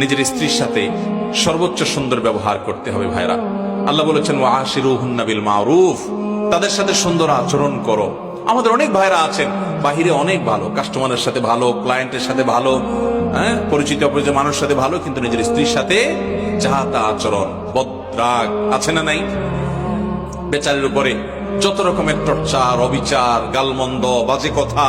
নিজের স্ত্রীর সাথে সর্বোচ্চ সুন্দর ব্যবহার করতে হবে ভাইরা। আল্লাহ বলেছেন ওয়াশিরুহুন্না বিল মারুফ। তাদের সাথে সুন্দর আচরণ করো। আমাদের অনেক ভাইরা আছেন, বাহিরে অনেক ভালো, কাস্টমারের সাথে ভালো, ক্লায়েন্টের সাথে ভালো হ্যাঁ পরিচিত অপরিচিত মানুষের সাথে ভালো, কিন্তু নিজের স্ত্রীর সাথে যাহা তা আচরণ, বদ্রাগ আছে না নাই? বেচারের উপরে যত রকমের টর্চার অবিচার, গালমন্দ, বাজে কথা,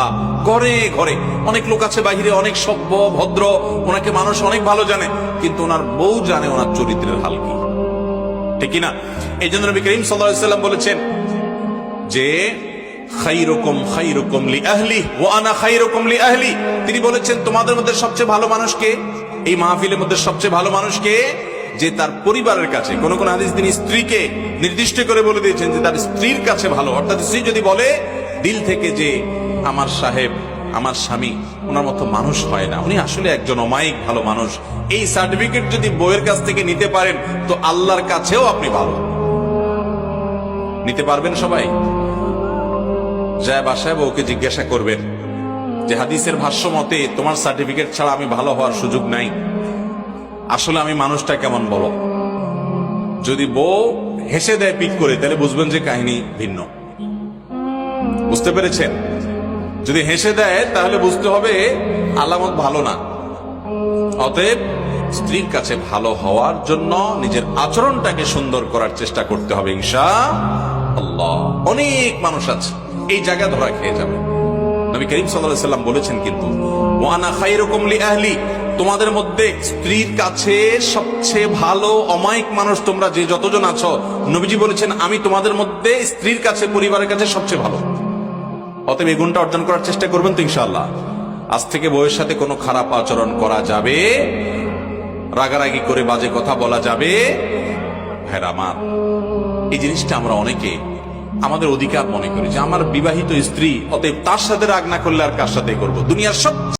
ঘরে ঘরে। অনেক লোক আছে বাহিরে, অনেক সভ্য, ভদ্র, ওনাকে মানুষ অনেক ভালো জানে, কিন্তু ওনার বউ জানে ওনার চরিত্রের হাল কি। ঠিক না এই জন্য নবী করিম সাল্লাম বলেছেন যে তিনি বলেছেন, তোমাদের মধ্যে সবচেয়ে ভালো মানুষকে এই মাহফিলের মধ্যে সবচেয়ে ভালো মানুষকে যে তার পরিবারের কাছে কোন কোন হাদিস তিনি স্ত্রীকে নির্দিষ্ট করে বলে দিয়েছেন যে তার স্ত্রীর কাছে ভালো। অর্থাৎ স্ত্রী যদি বলে, দিল থেকে যে আমার সাহেব, আমার স্বামী, ওনার মতো মানুষ হয় না। উনি আসলে একজন অমায়িক, ভালো মানুষ। এই সার্টিফিকেট যদি বইয়ের কাছ থেকে নিতে পারেন, তো আল্লাহর কাছেও আপনি ভালো। নিতে পারবেন সবাই? যায় বাসায় বউকে জিজ্ঞাসা করবেন যে, হাদিসের ভাষ্য মতে তোমার সার্টিফিকেট ছাড়া আমি ভালো হওয়ার সুযোগ নাই। আসলে আমি মানুষটা কেমন বলো? যদি বউ হেসে দেয় পিক করে, তাহলে বুঝবেন যে কাহিনী ভিন্ন। বুঝতে পেরেছেন? যদি হেসে দেয়, তাহলে বুঝতে হবে আলামত ভালো না। অতএব স্ত্রীর কাছে ভালো হওয়ার জন্য নিজের আচরণটাকে সুন্দর করার চেষ্টা করতে হবে, ইনশা আল্লাহ। অনেক মানুষ আছে, এই জায়গা ধরা খেয়ে যাবে। নবী করিম সাল্লাল্লাহু সাল্লাম বলেছেন কিন্তু ওয়ানা খাইরুকুম লি আহলি তোমাদের মধ্যে স্ত্রীর কাছে সবচেয়ে ভালো, অমায়িক মানুষ তোমরা যে যতজন আছো, নবীজি বলেছেন, আমি তোমাদের মধ্যে স্ত্রীর কাছে, পরিবারের কাছে সবচেয়ে ভালো। অতএব এই গুণটা অর্জন করার চেষ্টা করবেন তো ইনশাআল্লাহ। আজ থেকে বউয়ের সাথে কোনো খারাপ আচরণ করা যাবে, রাগারাগি করে বাজে কথা বলা যাবে। ভাইরা আমার এই জিনিসটা আমরা অনেকে আমাদের অধিকার মনে করি যে আমার বিবাহিত স্ত্রী, অতএব তার সাথে রাগ না করলে আর কার সাথে করব? দুনিয়ার সব